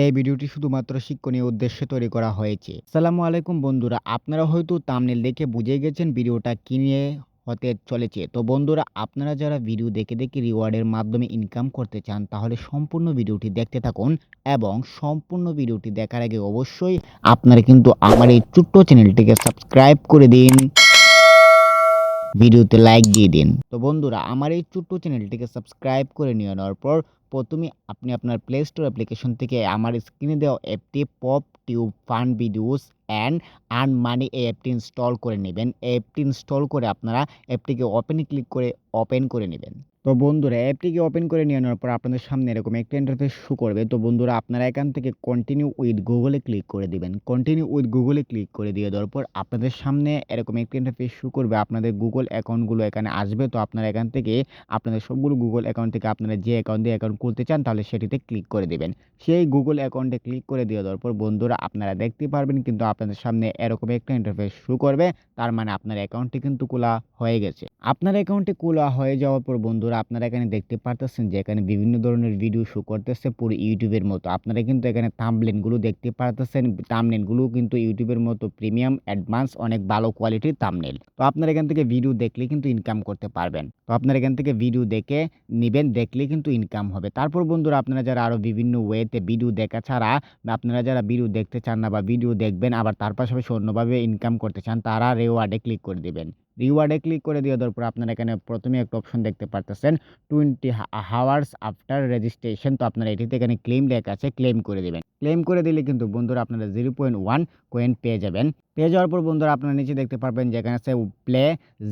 এই ভিডিওটি শুধুমাত্র শিক্ষণীয় উদ্দেশ্যে তৈরি করা হয়েছে। সালামু আলাইকুম বন্ধুরা আপনারা হয়তো থাম্বনেল দেখে বুঝে গেছেন ভিডিওটা কি নিয়ে হতে চলেছে। তো বন্ধুরা আপনারা যারা ভিডিও দেখে, দেখে রিওয়ার্ডের মাধ্যমে ইনকাম করতে চান তাহলে সম্পূর্ণ ভিডিওটি দেখতে থাকুন এবং সম্পূর্ণ ভিডিওটি দেখার আগে অবশ্যই আপনারা কিন্তু আমার এই ছোট্ট চ্যানেলটিকে সাবস্ক্রাইব করে দিন। ভিডিওতে লাইক দিয়ে দিন। তো বন্ধুরা আমার এই ছোট্ট চ্যানেলটিকে সাবস্ক্রাইব করে নিয়ে নেওয়ার পর প্রথমে আপনি আপনার প্লে স্টোর অ্যাপ্লিকেশন থেকে আমার স্ক্রিনে দেওয়া অ্যাপটি Pop Tube fun videos and earn money এই অ্যাপটি ইনস্টল করে নেবেন। অ্যাপটি ইনস্টল করে আপনারা অ্যাপটিকে ওপেনে ক্লিক করে ওপেন করে নেবেন। তো বন্ধুরা অ্যাপটিকে ওপেন করে নিয়ে নেওয়ার পর আপনাদের সামনে এরকম একটা ইন্টারফেস শো করবে। তো বন্ধুরা, আপনারা এখান থেকে কন্টিনিউ উইথ গুগল ক্লিক করে দিবেন। কন্টিনিউ উইথ গুগল ক্লিক করে দিয়ে দেওয়ার পর আপনাদের সামনে এরকম একটা ইন্টারফেস শো করবে। আপনাদের গুগল অ্যাকাউন্টগুলো এখানে আসবে। তো আপনারা এখান থেকে আপনাদের সবগুলো গুগল অ্যাকাউন্ট থেকে আপনারা যে অ্যাকাউন্ট দিয়ে অ্যাকাউন্ট খুলতে চান, তাহলে সেটিতে ক্লিক করে দিবেন। সেই গুগল অ্যাকাউন্টে ক্লিক করে দিয়ে দেওয়ার পর বন্ধুরা, আপনারা দেখতে পারবেন কিন্তু আপনাদের সামনে এরকম একটা ইন্টারফেস শো করবে। তার মানে আপনার অ্যাকাউন্টটি কিন্তু খোলা হয়ে গেছে। আপনার অ্যাকাউন্টটি খোলা হয়ে যাওয়ার পর বন্ধুরা আপনারা এখানে দেখতে পারতেছেন যে এখানে বিভিন্ন ধরনের ভিডিও শো করতেছে পুরো ইউটিউবের মতো। আপনারা কিন্তু এখানে থাম্বনেলগুলো দেখতে পারতেছেন। থাম্বনেলগুলো কিন্তু ইউটিউবের মতো প্রিমিয়াম অ্যাডভান্স অনেক ভালো কোয়ালিটির থাম্বনেল। তো আপনারা এখান থেকে ভিডিও দেখলে কিন্তু ইনকাম করতে পারবেন। তো আপনারা এখান থেকে ভিডিও দেখে নিবেন, দেখলে কিন্তু ইনকাম হবে। তারপর বন্ধুরা, আপনারা যারা আরও বিভিন্ন ওয়েতে ভিডিও দেখা ছাড়া আপনারা যারা ভিডিও দেখতে চান না বা ভিডিও দেখবেন, আবার তার পাশাপাশি অন্যভাবে ইনকাম করতে চান, তারা রিওয়ার্ড ক্লিক করে দিবেন। রিওয়ার্ড ক্লিক করে দিয়ে দেওয়ার পর আপনারা এখানে প্রথমে একটা অপশন দেখতে পারতেছেন 20 হা হাওয়ার্স আফটার রেজিস্ট্রেশন তো আপনারা এটিতে এখানে ক্লেম লেখা আছে ক্লেম করে দিবেন। ক্লেম করে দিলে কিন্তু বন্ধুরা আপনারা 0.1 কয়েন পেয়ে যাবেন। পেয়ে যাওয়ার পর বন্ধুরা আপনারা নিচে দেখতে পারবেন যে এখানে আছে play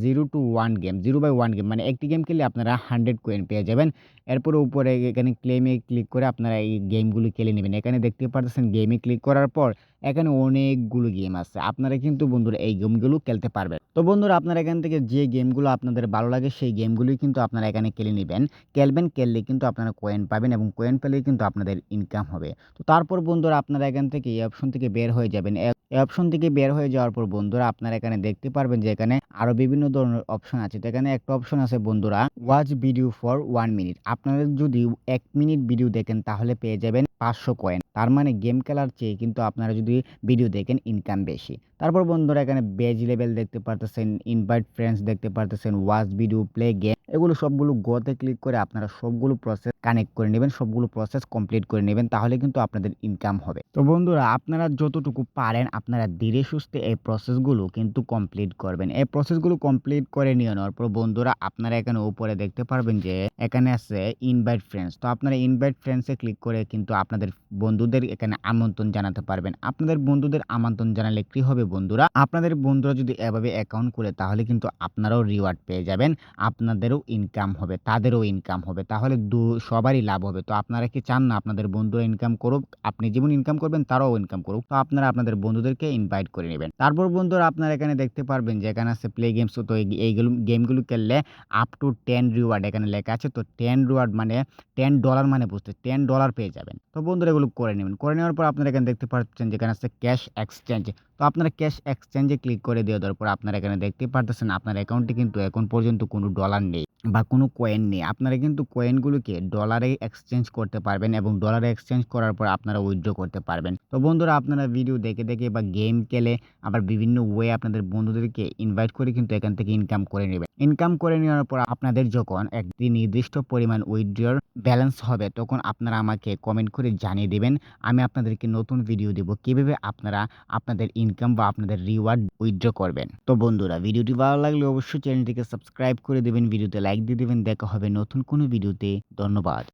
zero two one game 0/1 game মানে একটি গেম খেললে আপনারা 100 কয়েন পেয়ে যাবেন। এরপর উপরে এখানে ক্লেমে ক্লিক করে আপনারা এই গেমগুলো খেলে নেবেন এখানে দেখতে পারতেছেন গেমে ক্লিক করার পর এখানে অনেকগুলো গেম আছে। আপনারা কিন্তু বন্ধুরা এই গেমগুলো খেলতে পারবেন। তো বন্ধুরা আপনারা এখান থেকে যে গেমগুলো আপনাদের ভালো লাগে, সেই গেমগুলোই কিন্তু আপনারা এখানে খেলে নিবেন। খেলবেন, খেললে কিন্তু আপনারা কয়েন পাবেন এবং কয়েন পেলেই কিন্তু আপনাদের ইনকাম হবে। তো তারপর বন্ধুরা আপনারা এখান থেকে এই অপশন থেকে বের হয়ে যাবেন। এই অপশন থেকে বের হয়ে যাওয়ার পর বন্ধুরা আপনারা এখানে দেখতে পারবেন যে এখানে আরও বিভিন্ন ধরনের অপশন আছে। তো এখানে একটা অপশন আছে বন্ধুরা watch video for one minute. আপনারা যদি এক মিনিট ভিডিও দেখেন তাহলে পেয়ে যাবেন 500 কয়েন। তার মানে গেম খেলার চেয়ে কিন্তু আপনারা যদি ভিডিও দেখেন ইনকাম বেশি। তারপর বন্ধুরা এখানে বেজ লেভেল দেখতে পারতেছেন, ইনভাইট ফ্রেন্ডস দেখতে পারতেছেন, ওয়াচ ভিডিও, প্লে গেম এগুলো সবগুলো গো তে ক্লিক করে আপনারা সবগুলো প্রসেস কানেক্ট করে নিবেন। সবগুলো প্রসেস কমপ্লিট করে নিবেন। তাহলে কিন্তু আপনাদের ইনকাম হবে। তো বন্ধুরা আপনারা যতটুকু পারেন আপনারা ধীরে সুস্থে এই প্রসেসগুলো কিন্তু কমপ্লিট করবেন। এই প্রসেসগুলো কমপ্লিট করে নিয়ে নেওয়ার পর বন্ধুরা আপনারা এখানে উপরে দেখতে পারবেন যে এখানে আছে ইনভাইট ফ্রেন্ডস। তো আপনারা ইনভাইট ফ্রেন্ডস ক্লিক করে কিন্তু আপনাদের বন্ধুদের এখানে আমন্ত্রণ জানাতে পারবেন। আপনাদের বন্ধুদের আমন্ত্রণ জানালে কি হবে বন্ধুরা? আপনাদের বন্ধুরা যদি এভাবে অ্যাকাউন্ট খোলে তাহলে কিন্তু আপনারাও রিওয়ার্ড পেয়ে যাবেন। আপনাদেরও ইনকাম হবে, তাদেরও ইনকাম হবে। তাহলে দু সবারই লাভ হবে। তো আপনারা কি চান না আপনাদের বন্ধুরা ইনকাম করুক? আপনি যেমন ইনকাম করবেন তারাও ইনকাম করুক। তো আপনারা আপনাদের বন্ধুদেরকে ইনভাইট করে নেবেন তারপর বন্ধুরা আপনারা এখানে দেখতে পারবেন যে এখানে আছে প্লে গেমস তো এইগুলো গেমগুলো খেললে আপ টু টেন রিওয়ার্ড এখানে লেখা আছে। তো টেন রিওয়ার্ড মানে টেন ডলার মানে বুঝতে টেন ডলার পেয়ে যাবেন। তো বন্ধুরা এগুলো করে নেবেন করে নেওয়ার পর আপনারা এখানে দেখতে পাচ্ছেন যেখানে আছে ক্যাশ এক্সচেঞ্জ। তো আপনারা ক্যাশ এক্সচেঞ্জে ক্লিক করে দিয়ে দেওয়ার পর আপনারা এখানে দেখতে পারতেছেন আপনার অ্যাকাউন্টে কিন্তু এখন পর্যন্ত কোনো ডলার নেই বা কোনো কয়েন নেই। আপনারা কিন্তু কয়েনগুলোকে ডলারে এক্সচেঞ্জ করতে পারবেন এবং ডলারে এক্সচেঞ্জ করার পর আপনারা উইথড্র করতে পারবেন। তো বন্ধুরা আপনারা ভিডিও দেখে, দেখে বা গেম খেলে আবার বিভিন্ন ওয়ে আপনাদের বন্ধুদেরকে ইনভাইট করে কিন্তু এখান থেকে ইনকাম করে নিবেন। ইনকাম করে নেওয়ার পর আপনাদের যখন একটি নির্দিষ্ট পরিমাণ উইথড্রর ব্যালেন্স হবে তখন আপনারা আমাকে কমেন্ট করে জানিয়ে দেবেন আমি আপনাদেরকে নতুন ভিডিও দিব কীভাবে আপনারা আপনাদের ইনকাম বা আপনাদের রিওয়ার্ড উইথড্র করবেন। তো বন্ধুরা ভিডিওটি ভালো লাগলে অবশ্যই চ্যানেলটিকে সাবস্ক্রাইব করে দেবেন ভিডিওতে লাইক দিয়ে দেবেন দেখা হবে নতুন কোনো ভিডিওতে। ধন্যবাদ।